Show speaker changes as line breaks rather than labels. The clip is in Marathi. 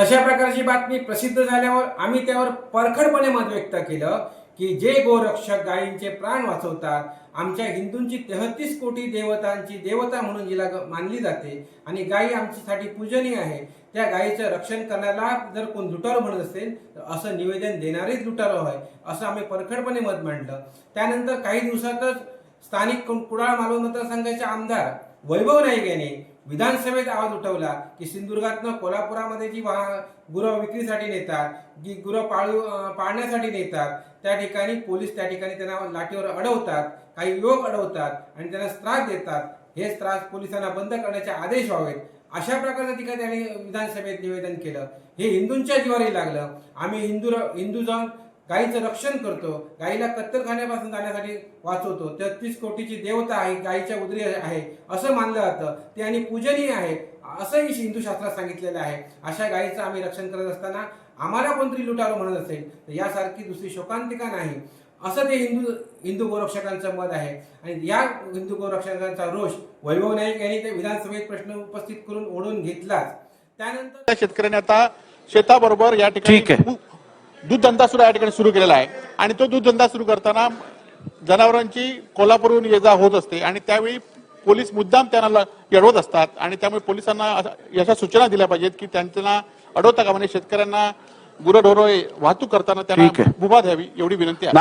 तशा प्रकारची बातमी प्रसिद्ध झाल्यावर आम्ही त्यावर परखडपणे मत व्यक्त केलं की जे गोरक्षक गायींचे प्राण वाचवतात आमच्या हिंदूंची तेहतीस कोटी देवतांची देवता म्हणून जिला मानली जाते आणि गायी आमच्यासाठी पूजनीय आहे. त्या गायीचं रक्षण करण्याला जर कोण लुटारू म्हणत असेल तर असं निवेदन देणारेच लुटारू आहे असं आम्ही परखडपणे मत मांडलं. त्यानंतर काही दिवसातच स्थानिक कुडाळ मालवण मतदारसंघाचे आमदार वैभव नाईक यांनी विधानसभेत आवाज उठवला की सिंधुदुर्गातनं कोल्हापुरामध्ये जी वाह गुरं विक्रीसाठी नेतात जी गुरं पाळू पाळण्यासाठी नेतात त्या ठिकाणी पोलीस त्या ठिकाणी त्यांना लाठीवर अडवतात काही युवक अडवतात आणि त्यांना त्रास देतात. हे त्रास पोलिसांना बंद करण्याचे आदेश व्हावेत. अशा प्रकारचं ठिकाणी त्यांनी विधानसभेत निवेदन केलं. हे हिंदूंच्या जीवारी लागलं. आम्ही हिंदू हिंदू जाऊन गायीचं रक्षण करतो गायीला कत्तलखान्यापासून जाण्यासाठी वाचवतो. तेहतीस कोटीची देवता आहे गायीच्या उदरी आहे असं मानलं जातं. ते आणि पूजनीय आहे असंही हिंदू शास्त्रात सांगितलेलं आहे. अशा गायीचं आम्ही रक्षण करत असताना आम्हाला कोणतरी लुटारो म्हणत असेल तर यासारखी दुसरी शोकांतिका नाही. असं ते हिंदू हिंदू गोरक्षकांचं मत आहे. आणि या हिंदू गोरक्षकांचा रोष वैभव नाईक यांनी ते विधानसभेत प्रश्न उपस्थित करून ओढून घेतलाच. त्यानंतर
त्या शेतकऱ्यांनी आता शेताबरोबर या ठिकाणी
ठीक आहे.
दू- दूध धंदा सुद्धा या ठिकाणी सुरू केलेला आहे. आणि तो दूध धंदा सुरू करताना जनावरांची कोल्हापूरहून ये जा होत असते आणि त्यावेळी पोलीस मुद्दाम त्यांना लढवत असतात आणि त्यामुळे पोलिसांना अशा- सूचना दिल्या पाहिजेत की त्यांना अडवता का म्हणजे शेतकऱ्यांना गुरढोरं वाहतूक करताना त्यांना. मुभा द्यावी एवढी विनंती आहे.